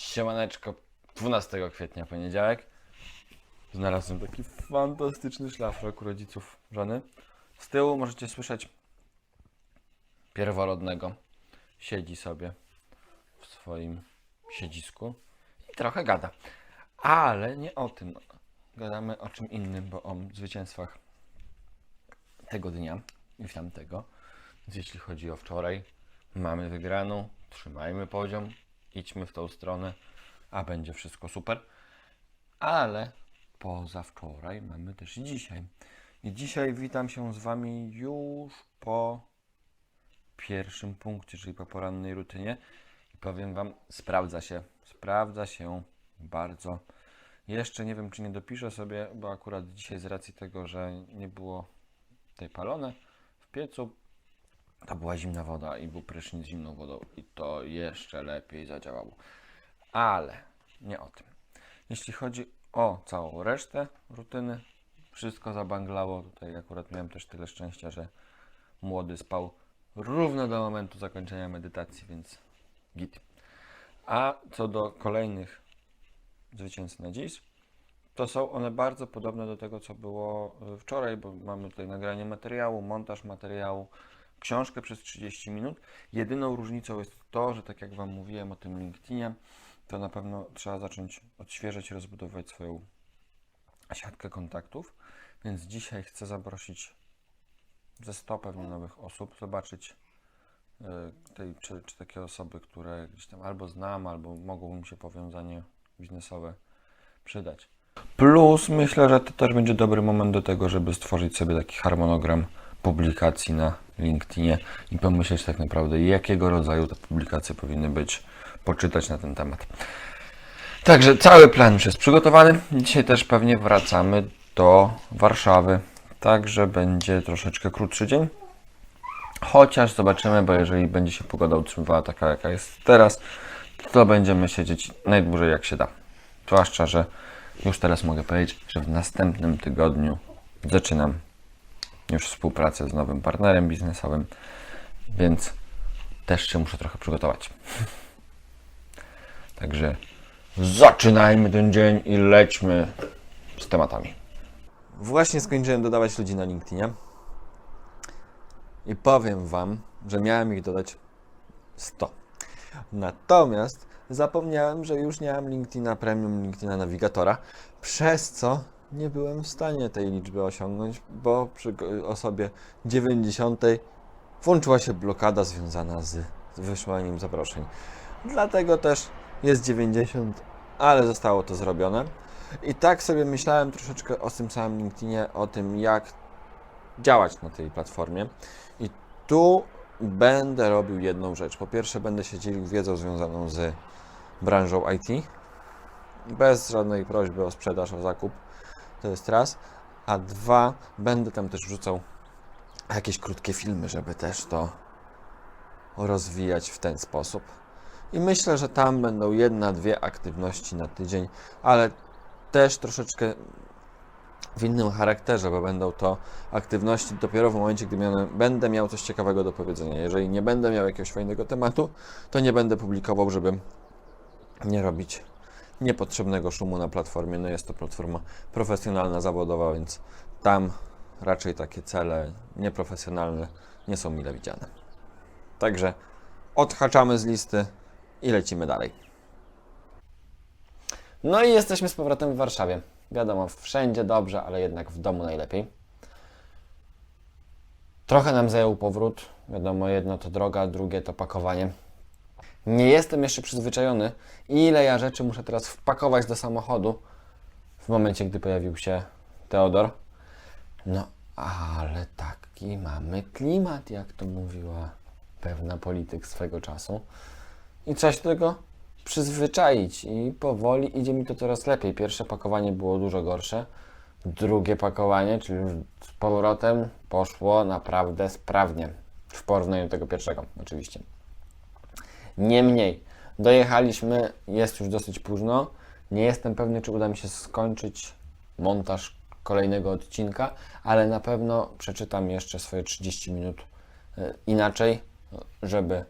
Siemaneczko, 12 kwietnia, poniedziałek. Znalazłem taki fantastyczny szlafrok u rodziców żony. Z tyłu możecie słyszeć pierworodnego. Siedzi sobie w swoim siedzisku i trochę gada. Ale nie o tym. Gadamy o czym innym, bo o zwycięstwach tego dnia i tamtego. Więc jeśli chodzi o wczoraj, mamy wygraną, trzymajmy poziom, idźmy w tą stronę, a będzie wszystko super. Ale poza wczoraj mamy też i dzisiaj. I dzisiaj witam się z Wami już po pierwszym punkcie, czyli po porannej rutynie. I powiem Wam, sprawdza się, sprawdza się bardzo. Jeszcze nie wiem, czy nie dopiszę sobie, bo akurat dzisiaj z racji tego, że nie było tej palone w piecu, to była zimna woda i był prysznic z zimną wodą i to jeszcze lepiej zadziałało. Ale nie o tym. Jeśli chodzi o całą resztę rutyny, wszystko zabanglało. Tutaj akurat miałem też tyle szczęścia, że młody spał równo do momentu zakończenia medytacji, więc git. A co do kolejnych zwycięstw na dziś, to są one bardzo podobne do tego, co było wczoraj, bo mamy tutaj nagranie materiału, montaż materiału, książkę przez 30 minut. Jedyną różnicą jest to, że tak jak Wam mówiłem o tym LinkedInie, to na pewno trzeba zacząć odświeżać, rozbudować swoją siatkę kontaktów. Więc dzisiaj chcę zaprosić ze 100 pewnie nowych osób, zobaczyć y, tej, czy, czy takie osoby, które gdzieś tam albo znam, albo mogą mi się powiązanie biznesowe przydać. Plus myślę, że to też będzie dobry moment do tego, żeby stworzyć sobie taki harmonogram publikacji na LinkedInie i pomyśleć tak naprawdę, jakiego rodzaju te publikacje powinny być, poczytać na ten temat. Także cały plan już jest przygotowany. Dzisiaj też pewnie wracamy do Warszawy, także będzie troszeczkę krótszy dzień. Chociaż zobaczymy, bo jeżeli będzie się pogoda utrzymywała taka, jaka jest teraz, to będziemy siedzieć najdłużej jak się da. Zwłaszcza, że już teraz mogę powiedzieć, że w następnym tygodniu zaczynam już współpracę z nowym partnerem biznesowym, więc też się muszę trochę przygotować. Także zaczynajmy ten dzień i lećmy z tematami. Właśnie skończyłem dodawać ludzi na LinkedInie i powiem Wam, że miałem ich dodać 100. Natomiast zapomniałem, że już nie mam LinkedIna Premium, LinkedIna Navigatora, przez co nie byłem w stanie tej liczby osiągnąć, bo przy osobie 90 włączyła się blokada związana z wysłaniem zaproszeń. Dlatego też jest 90, ale zostało to zrobione. I tak sobie myślałem troszeczkę o tym samym LinkedInie, o tym jak działać na tej platformie. I tu będę robił jedną rzecz. Po pierwsze, będę się dzielił wiedzą związaną z branżą IT, bez żadnej prośby o sprzedaż, o zakup. To jest raz. A dwa, będę tam też wrzucał jakieś krótkie filmy, żeby też to rozwijać w ten sposób. I myślę, że tam będą jedna, dwie aktywności na tydzień, ale też troszeczkę w innym charakterze, bo będą to aktywności dopiero w momencie, gdy miałem, będę miał coś ciekawego do powiedzenia. Jeżeli nie będę miał jakiegoś fajnego tematu, to nie będę publikował, żeby nie robić niepotrzebnego szumu na platformie. No jest to platforma profesjonalna, zawodowa, więc tam raczej takie cele nieprofesjonalne nie są mile widziane. Także odhaczamy z listy i lecimy dalej. No i jesteśmy z powrotem w Warszawie. Wiadomo, wszędzie dobrze, ale jednak w domu najlepiej. Trochę nam zajął powrót. Wiadomo, jedno to droga, drugie to pakowanie. Nie jestem jeszcze przyzwyczajony, ile ja rzeczy muszę teraz wpakować do samochodu w momencie, gdy pojawił się Teodor. No, ale taki mamy klimat, jak to mówiła pewna polityk swego czasu. I trzeba się do tego przyzwyczaić i powoli idzie mi to coraz lepiej. Pierwsze pakowanie było dużo gorsze. Drugie pakowanie, czyli już z powrotem, poszło naprawdę sprawnie. W porównaniu do tego pierwszego, oczywiście. Niemniej, dojechaliśmy, jest już dosyć późno. Nie jestem pewny, czy uda mi się skończyć montaż kolejnego odcinka, ale na pewno przeczytam jeszcze swoje 30 minut e, inaczej, żeby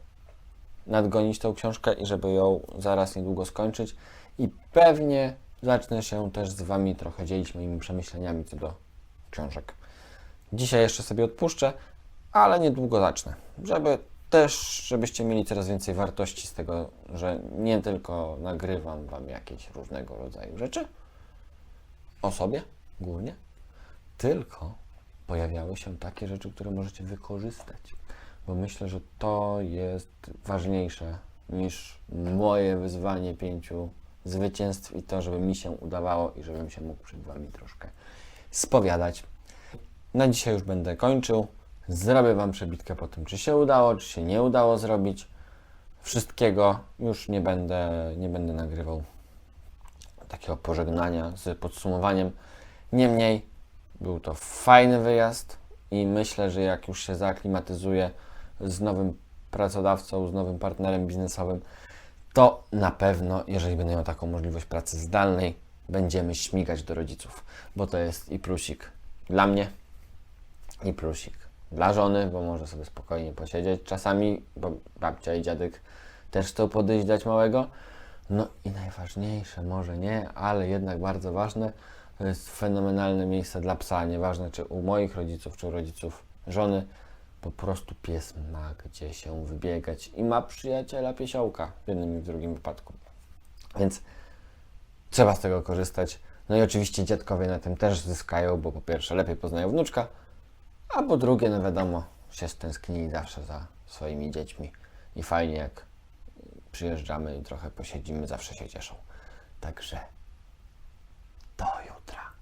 nadgonić tą książkę i żeby ją zaraz niedługo skończyć. I pewnie zacznę się też z Wami trochę dzielić moimi przemyśleniami co do książek. Dzisiaj jeszcze sobie odpuszczę, ale niedługo zacznę, żeby też, żebyście mieli coraz więcej wartości z tego, że nie tylko nagrywam Wam jakieś różnego rodzaju rzeczy o sobie głównie, tylko pojawiały się takie rzeczy, które możecie wykorzystać. Bo myślę, że to jest ważniejsze niż moje wyzwanie pięciu zwycięstw i to, żeby mi się udawało i żebym się mógł przed Wami troszkę spowiadać. Na dzisiaj już będę kończył. Zrobię Wam przebitkę po tym, czy się udało, czy się nie udało zrobić. Wszystkiego już nie będę, nie będę nagrywał takiego pożegnania z podsumowaniem. Niemniej był to fajny wyjazd i myślę, że jak już się zaaklimatyzuję z nowym pracodawcą, z nowym partnerem biznesowym, to na pewno, jeżeli będę miał taką możliwość pracy zdalnej, będziemy śmigać do rodziców, bo to jest i plusik dla mnie, i plusik dla żony, bo może sobie spokojnie posiedzieć czasami, bo babcia i dziadek też chcą podejść dać małego. No i najważniejsze, może nie, ale jednak bardzo ważne, to jest fenomenalne miejsce dla psa, nieważne czy u moich rodziców, czy u rodziców żony, po prostu pies ma gdzie się wybiegać i ma przyjaciela piesiołka w jednym i w drugim wypadku. Więc trzeba z tego korzystać. No i oczywiście dziadkowie na tym też zyskają, bo po pierwsze lepiej poznają wnuczka, a po drugie, no wiadomo, się stęsknili zawsze za swoimi dziećmi i fajnie jak przyjeżdżamy i trochę posiedzimy, zawsze się cieszą. Także do jutra.